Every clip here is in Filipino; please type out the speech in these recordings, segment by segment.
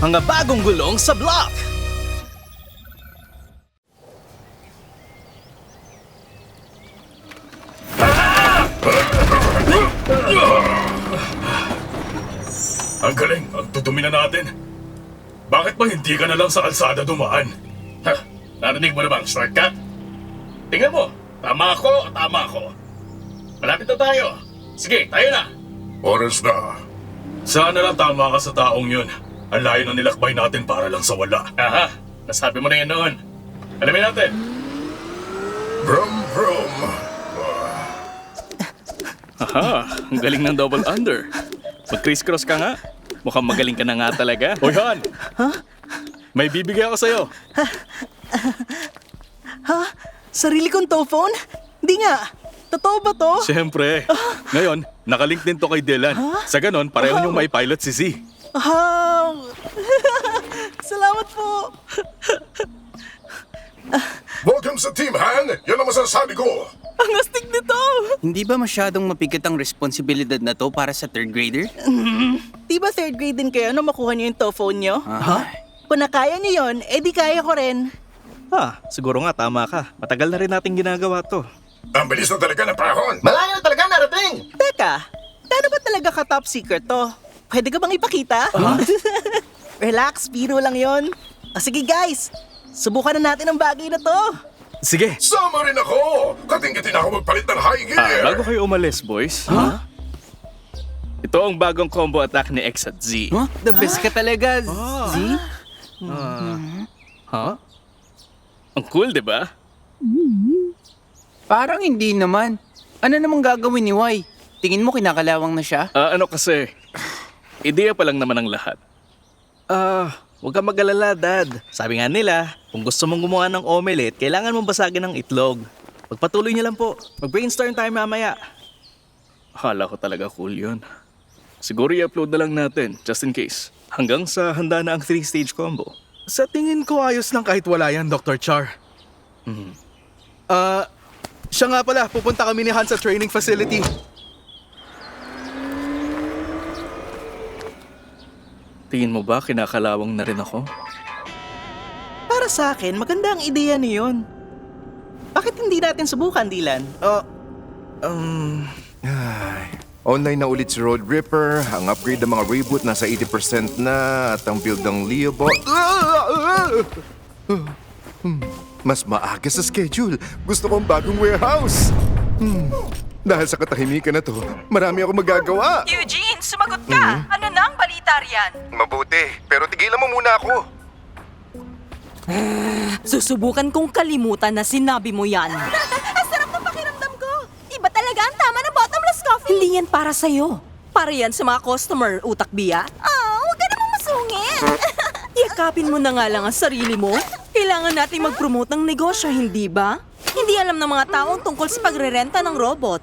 Mga bagong gulong sa block! Ang galing, ang dudumi na natin. Bakit ba hindi ka na lang sa kalsada dumaan? Ha, narinig mo na bang shortcut? Tingnan mo, tama ako, tama ako. Malapit na tayo. Sige, tayo na. Oras na. Sana lang tama ka sa taong yun. Ang layo na nilakbay natin para lang sa wala. Aha, nasabi mo na yan noon. Alamin natin. Brum, brum. Aha, ang galing ng double under. Mag-crisscross ka nga. Mukhang magaling ka na nga talaga. Hoy, Han! May bibigay ako sa'yo. Sarili kong tow phone? Hindi nga. Totoo ba to? Siyempre. Ngayon, nakalink din to kay Dylan. Sa ganon, pareho niyong may pilot si Z. Ah, Salamat po. Welcome sa Team Han! Yan ang masasabi ko! Ang astig nito. Hindi ba masyadong mabigat ang responsibilidad na to para sa third grader? Di ba third grade din kayo nung makuha niyo yung tow phone niyo? Ha? Kung nakaya niyo yun, eh di kaya ko rin. Ah, siguro nga tama ka. Matagal na rin nating ginagawa to. Ang bilis na talaga ng panahon! Malayo na talaga narating! Teka, paano ba talaga ka top secret to? Pwede ka bang ipakita? Relax, biro lang yon. Ah, sige guys, subukan na natin ang bagay na to. Sige. Sama rin ako! Katingkitin ako magpalit ng high gear! Ah, bago kayo umalis, boys. Ito ang bagong combo attack ni X at Z. Huh? The best ka talaga, Z? Ha? Ang cool, di ba? Parang hindi naman. Ano namang gagawin ni Y? Tingin mo kinakalawang na siya? Ah, ano kasi, ideya pa lang naman ang lahat. Ah, huwag kang mag-alala, Dad. Sabi nga nila, kung gusto mong gumawa ng omelette, kailangan mong basagin ng itlog. Pagpatuloy niyo lang po. Mag-brainstorm tayo mamaya. Akala ko talaga cool yun. Siguro i-upload na lang natin, just in case. Hanggang sa handa na ang three-stage combo. Sa tingin ko ayos lang kahit wala yan, Dr. Char. Ah, siya nga pala, pupunta kami ni Han sa training facility. Tingin mo ba kinakalawang na rin ako? Para sa akin, maganda ang ideya niyo yun. Bakit hindi natin subukan, Dylan? Ah, um, ay, online na ulit si Road Ripper, ang upgrade ng mga reboot nasa 80% na, at ang build ng Leobot. Hmm, Mas maaga sa schedule. Gusto kong bagong warehouse. Hmm, Dahil sa katahimikan na to, marami ako magagawa. Eugene, sumagot ka! Ano na ang balita riyan? Mabuti, pero tigilan mo muna ako. Susubukan kong kalimutan na sinabi mo yan. Ang sarap ng pakiramdam ko. Iba talaga ang tama ng bottomless coffee. Hindi yan para sa'yo. Para yan sa mga customer, utak biya. Ah, huwag ka namang masungit. Yakapin mo na nga lang ang sarili mo. Kailangan nating mag-promote ng negosyo, hindi ba? Hindi alam ng mga taong tungkol sa pagrerenta ng robot.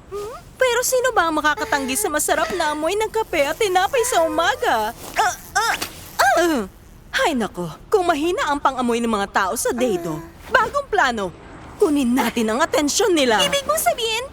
Pero sino ba ang makakatanggi sa masarap na amoy ng kape at tinapay sa umaga? Ah, ah, ah! Hay nako, kung mahina ang pangamoy ng mga tao sa Dado, bagong plano, kunin natin ang atensyon nila. Ibig mong sabihin,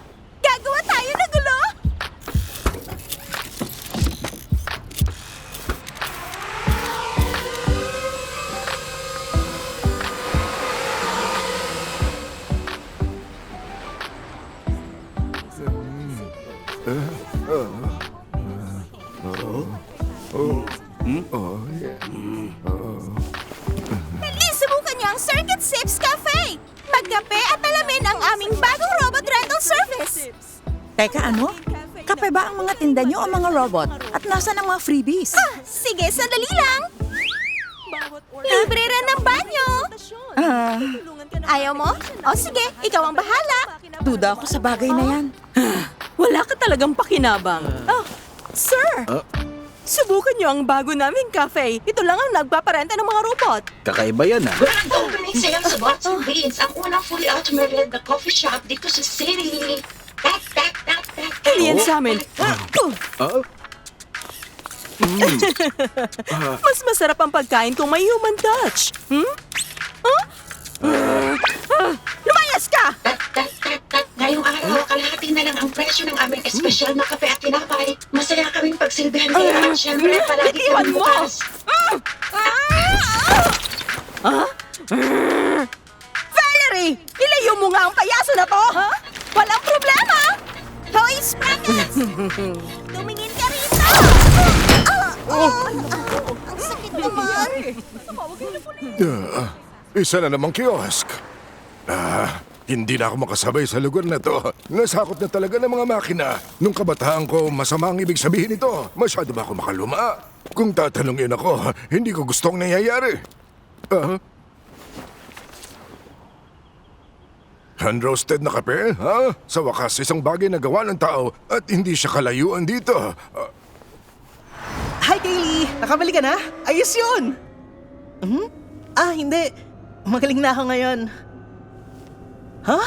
Dali, subukan niyo ang Circuit Sips Cafe. Magkape at alamin ang aming bagong robot rental service. Teka, ano? Kape ba ang mga tinda nyo o mga robot? At nasan ang mga freebies? Ah, sige, sandali lang. Libre rin ng banyo. Ah, Ayaw mo? O sige, ikaw ang bahala. duda ako sa bagay na yan. Wala ka talagang pakinabang. Oh, sir! Subukan niyo ang bago naming cafe. Ito lang ang nagpaparenta ng mga robot. Kakaiba yan ah. Grand opening sale sa Bots and Beans, ang unang fully automated na coffee shop dito sa city. Tak, tak, tak. Hindi yan sa amin. Oh. Mas masarap ang pagkain kung may human touch. Hmm? Huh? Ah, lumayas ka! Tak. Ngayong araw, kalahati na lang ang presyo ng aming espesyal na kape at tinapay. Masaya kaming pagsilbihan kayo at syempre palagi Bitiwan kami mo! bukas. Ah! Valerie! Ilayo mo nga ang payaso na to! Ha? Walang problema! Hoy, Sprockets! Tumingin ka rito! Ah, Ang sakit naman! Ah, isa na namang kiosk. Ah, hindi na ako makasabay sa lugar na to. Nasakop na talaga ng mga makina. Nung kabataan ko, masama ang ibig sabihin nito. Masyado ba ako makaluma? Kung tatanungin ako, hindi ko gustong nangyayari. Ah? Hand-roasted na kape, ha? Sa wakas, isang bagay na gawa ng tao at hindi siya kalayuan dito. Ah, Hi, Kaylee! Nakabalik ka na? Ayos yun! Hmm? Ah, hindi. Magaling na ako ngayon. Ha?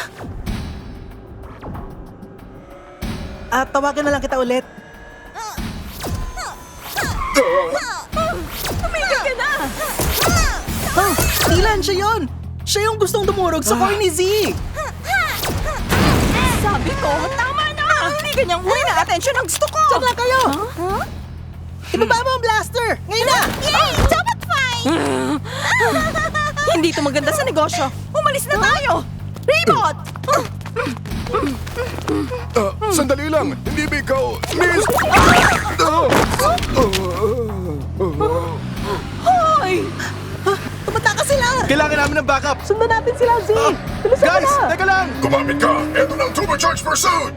Ah, tawagan na lang kita ulit. Tumigil ka na! Ha? Ilan siya yun? Siya yung gustong dumurog sa car ni Z! Sabi ko, tama na! Hindi ganyang huli na atensyon ang gusto ko! Saan lang kayo? Ibaba mo ang blaster! Ngayon na! Yay! Dapat fine! Hindi ito maganda sa negosyo! Umalis na tayo! Raymond! ah, sandali lang! Hindi ba ikaw, Miss... Ah! Hoy! Tumata ka sila! Kailangan namin ng backup! Sundan natin sila, Z! Bilisan mo Guys, na! teka lang! Gumamit ka! Ito ng turbocharged pursuit!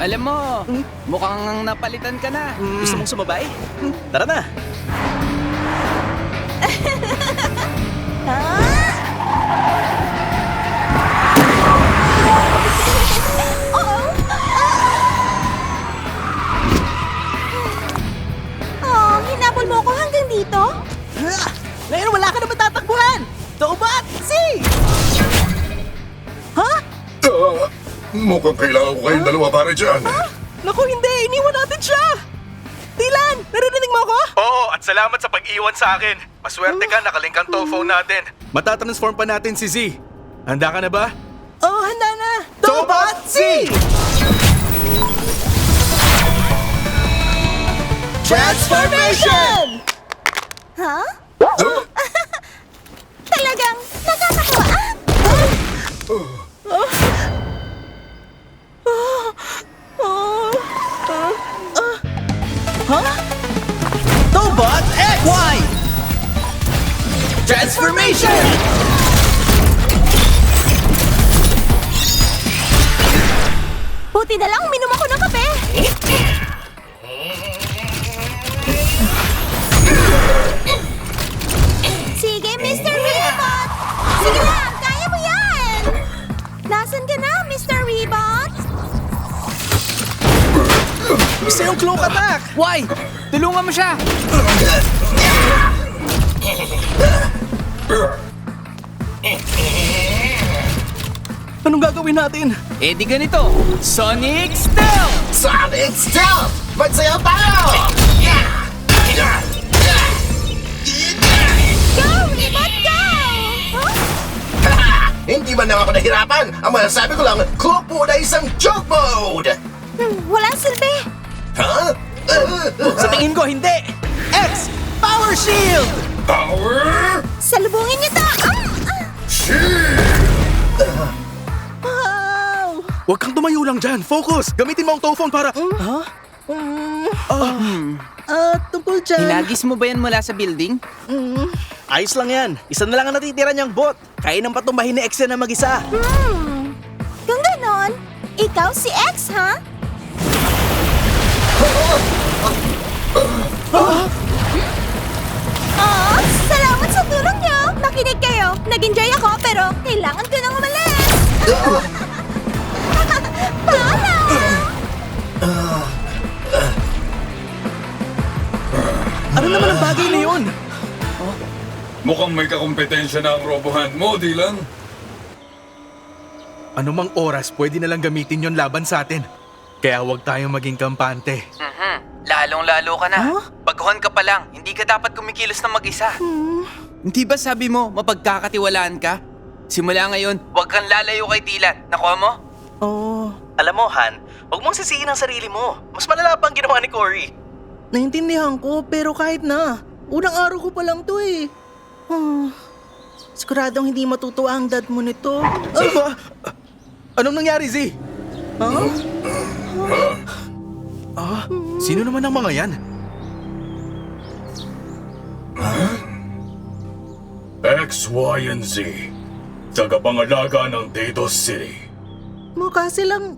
Alam mo, mukhang napalitan ka na. Gusto mong sumabay? Tara na! Oh, dito? Ngayon wala ka na matatakbuhan! Taubat! Z! Ha? Ah, mukhang kailangan ko kayong dalawa para dyan. Naku, hindi! Iniwan natin siya! Tilan! Naririnig mo ako? Oo, at salamat sa pag-iwan sa akin. Maswerte ka, nakalink ang tow phone natin. Matatransform pa natin si Z. Handa ka na ba? Oh, handa na! Taubat, Z! Transformation! Ha? Talagang nakakatawa. Ha? Tobot X! Y! Transformation! Buti na lang uminom ako ng kape. Cloak attack! Why? Tulungan mo siya! Anong gagawin natin? Eh di ganito, Sonic Stealth! Sonic Stealth! Magsayaw tayo! Go, Rebot, go! Hindi man lang ako nahirapan. Ang masasabi ko lang, cook muna isang joke mode! Hmm, walang silbi. Ha? Sa tingin ko, hindi! X! Power Shield! Power Salubungin niyo to! Shield! Wow! Huwag kang tumayo lang dyan. Focus! Gamitin mo ang tow phone para... Ha? Mm. Ah, tungkol dyan. Hinagis mo ba yan mula sa building? Ayos lang yan. Isa na lang ang natitira niyang bot. Kaya nang patumbahin ni X yan na mag-isa. Hmm. Kung ganon, ikaw si X, ha? Oh, salamat sa tulong niyo. Makinig kayo. Nag-enjoy ako, pero kailangan ko nang umalis. Paalam! Ano naman ang bagay na yun? Mukhang may kakompetensya na ang robohan mo, Dylan. Anumang oras pwede na lang gamitin yon laban sa atin. Kaya huwag tayong maging kampante. Mhm. Lalong-lalo ka na. Baguhan ka pa lang, hindi ka dapat kumikilos na mag-isa. Hindi ba sabi mo, mapagkakatiwalaan ka? Simula ngayon, huwag kang lalayo kay Dylan. Nakuha mo? Oh, Alam mo, Han, huwag mong sisihin ang sarili mo. Mas malala pa ang ginawa ni Cory. naintindihan ko, pero kahit na. Unang araw ko pa lang to eh. Siguradong hindi matutuwa ang dad mo nito. Ah, Anong nangyari, Z? Ah, sino naman ang mga yan? X, Y, and Z. Tagapangalaga ng Dados City. Mukha silang...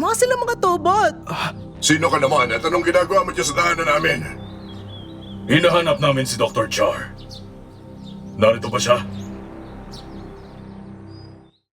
Mukha silang mga tobot. Sino ka naman at anong ginagawa mo dyan sa tahanan namin? Hinahanap namin si Dr. Char. Narito ba siya?